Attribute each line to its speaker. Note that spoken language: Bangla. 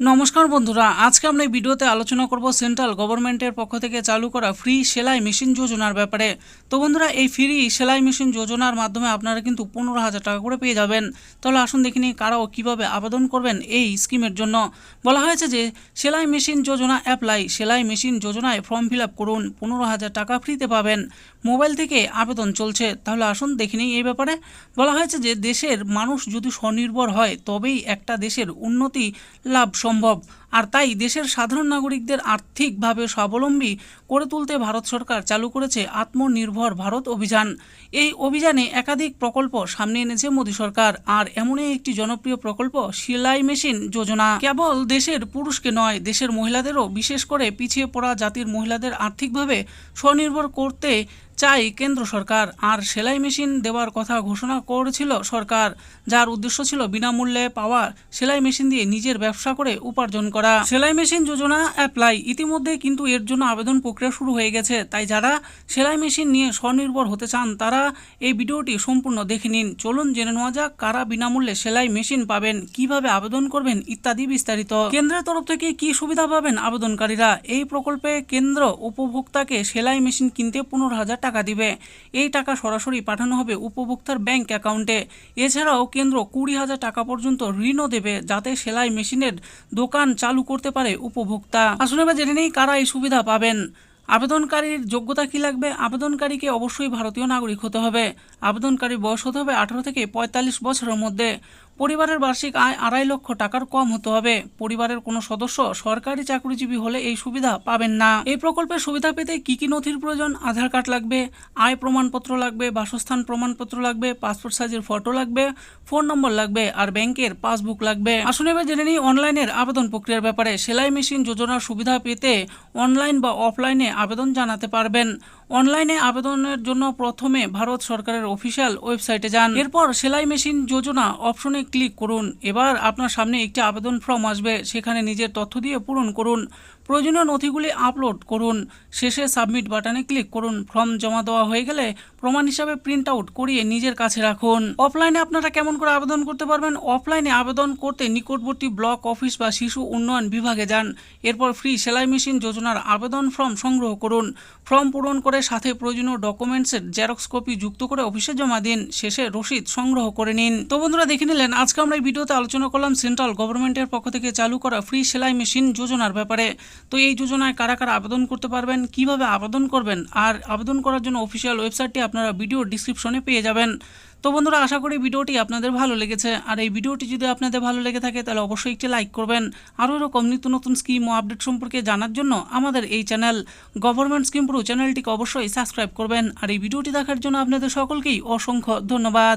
Speaker 1: নমস্কার বন্ধুরা, আজকে আমরা এই ভিডিওতে আলোচনা করব সেন্ট্রাল গভর্নমেন্টের পক্ষ থেকে চালু করা ফ্রি সেলাই মেশিন যোজনার ব্যাপারে। তো বন্ধুরা, এই ফ্রি সেলাই মেশিন যোজনার মাধ্যমে আপনারা কিন্তু পনেরো হাজার টাকা করে পেয়ে যাবেন। তাহলে আসুন দেখে নিই কারাও কীভাবে আবেদন করবেন এই স্কিমের জন্য। বলা হয়েছে যে, সেলাই মেশিন যোজনা অ্যাপ্লাই সেলাই মেশিন যোজনায় ফর্ম ফিল করুন, পনেরো হাজার টাকা ফ্রিতে পাবেন। মোবাইল থেকে আবেদন চলছে, তাহলে আসুন দেখে নিই এই ব্যাপারে। বলা হয়েছে যে, দেশের মানুষ যদি স্বনির্ভর হয়, তবেই একটা দেশের উন্নতি লাভ সম্ভব। আর তাই দেশের সাধারণ নাগরিকদের আর্থিকভাবে স্বাবলম্বী করে তুলতে ভারত সরকার চালু করেছে আত্মনির্ভর ভারত অভিযান। এই অভিযানে একাধিক প্রকল্প সামনে এনেছে মোদী সরকার। আর এমনই একটি জনপ্রিয় প্রকল্প, সেলাই মেশিন যোজনা। কেবল দেশের পুরুষকে নয়, দেশের মহিলাদেরও বিশেষ করে পিছিয়ে পড়া জাতির মহিলাদের আর্থিকভাবে স্বনির্ভর করতে চাই কেন্দ্র সরকার। আর সেলাই মেশিন দেওয়ার কথা ঘোষণা করেছিল সরকার, যার উদ্দেশ্য ছিল বিনামূল্যে পাওয়া সেলাই মেশিন দিয়ে নিজের ব্যবসা করে উপার্জন করা। সেলাই মেশিন যোজনা অ্যাপ্লাই ইতিমধ্যে কিন্তু এর জন্য আবেদন প্রক্রিয়া শুরু হয়ে গেছে। তাই যারা সেলাই মেশিন নিয়ে স্বনির্ভর হতে চান, তারা এই ভিডিওটি সম্পূর্ণ দেখে নিন। চলুন জেনে নেওয়া যাক কারা বিনামূল্যে সেলাই মেশিন পাবেন, কীভাবে আবেদন করবেন ইত্যাদি বিস্তারিত। কেন্দ্রের তরফ থেকে কি সুবিধা পাবেন আবেদনকারীরা? এই প্রকল্পে কেন্দ্র উপভোক্তাকে সেলাই মেশিন কিনতে পনেরো হাজার টাকা দিবে। এই টাকা সরাসরি পাঠানো হবে উপভোক্তার ব্যাংক অ্যাকাউন্টে। এছাড়াও কেন্দ্র কুড়ি হাজার টাকা পর্যন্ত ঋণও দেবে যাতে সেলাই মেশিনের দোকান চালু করতে পারে উপভোক্তা। আসলে এবার জেনে নেই কারা এই সুবিধা পাবেন। আবেদনকারীর যোগ্যতা কী লাগবে? আবেদনকারীকে অবশ্যই ভারতীয় নাগরিক হতে হবে। আবেদনকারীর বয়স হতে হবে আঠারো থেকে পঁয়তাল্লিশ বছরের মধ্যে। পরিবারের বার্ষিক আয় আড়াই লক্ষ টাকার কম হতে হবে। পরিবারের কোনো সদস্য সরকারি চাকরিজীবী হলে এই সুবিধা পাবেন না। এই প্রকল্পের সুবিধা পেতে কি কি নথির প্রয়োজন? আধার কার্ড লাগবে, আয় প্রমাণপত্র লাগবে, বাসস্থান প্রমাণপত্র লাগবে, পাসপোর্ট সাইজের ফটো লাগবে, ফোন নম্বর লাগবে আর ব্যাংকের পাসবুক লাগবে। আসুন এবার জেনে নিই অনলাইনের আবেদন প্রক্রিয়ার ব্যাপারে। সেলাই মেশিন যোজনার সুবিধা পেতে অনলাইন বা অফলাইনে আবেদন জানাতে পারবেন। অনলাইনে আবেদনের জন্য প্রথমে ভারত সরকারের অফিসিয়াল ওয়েবসাইটে যান। এরপর সেলাই মেশিন যোজনা অপশনে ক্লিক করুন। এবার আপনার সামনে একটি আবেদন ফর্ম আসবে। সেখানে নিজের তথ্য দিয়ে পূরণ করুন। প্রয়োজনীয় নথিগুলি আপলোড করুন। শেষে সাবমিট বাটনে ক্লিক করুন। ফর্ম জমা দেওয়া হয়ে গেলে প্রমাণ হিসাবে প্রিন্ট আউট করিয়ে নিজের কাছে রাখুন। অফলাইনে আপনারা কেমন করে আবেদন করতে পারবেন? অফলাইনে আবেদন করতে নিকটবর্তী ব্লক অফিস বা শিশু উন্নয়ন বিভাগে যান। এরপর ফ্রি সেলাই মেশিন যোজনার আবেদন ফর্ম সংগ্রহ করুন। ফর্ম পূরণ করে সাথে প্রয়োজনীয় ডকুমেন্টসের জেরক্স কপি যুক্ত করে অফিসে জমা দিন। শেষে রসিদ সংগ্রহ করে নিন। তো বন্ধুরা, দেখে নিলেন, আজকে আমরা এই ভিডিওতে আলোচনা করলাম সেন্ট্রাল গভর্নমেন্টের পক্ষ থেকে চালু করা ফ্রি সেলাই মেশিন যোজনার ব্যাপারে। তো এই যোজনায় কারা কারা আবেদন করতে পারবেন? কীভাবে আবেদন করবেন? আর আবেদন করার জন্য অফিসিয়াল ওয়েবসাইটটি আপনারা ভিডিও ডিসক্রিপশনে পেয়ে যাবেন। তো বন্ধুরা, আশা করি ভিডিওটি আপনাদের ভালো লেগেছে। আর এই ভিডিওটি যদি আপনাদের ভালো লেগে থাকে, তাহলে অবশ্যই একটি লাইক করবেন। আরও এরকম নিত্য নতুন স্কিম ও আপডেট সম্পর্কে জানার জন্য আমাদের এই চ্যানেল গভর্নমেন্ট স্কিম প্রো চ্যানেলটিকে অবশ্যই সাবস্ক্রাইব করবেন। আর এই ভিডিওটি দেখার জন্য আপনাদের সকলকেই অসংখ্য ধন্যবাদ।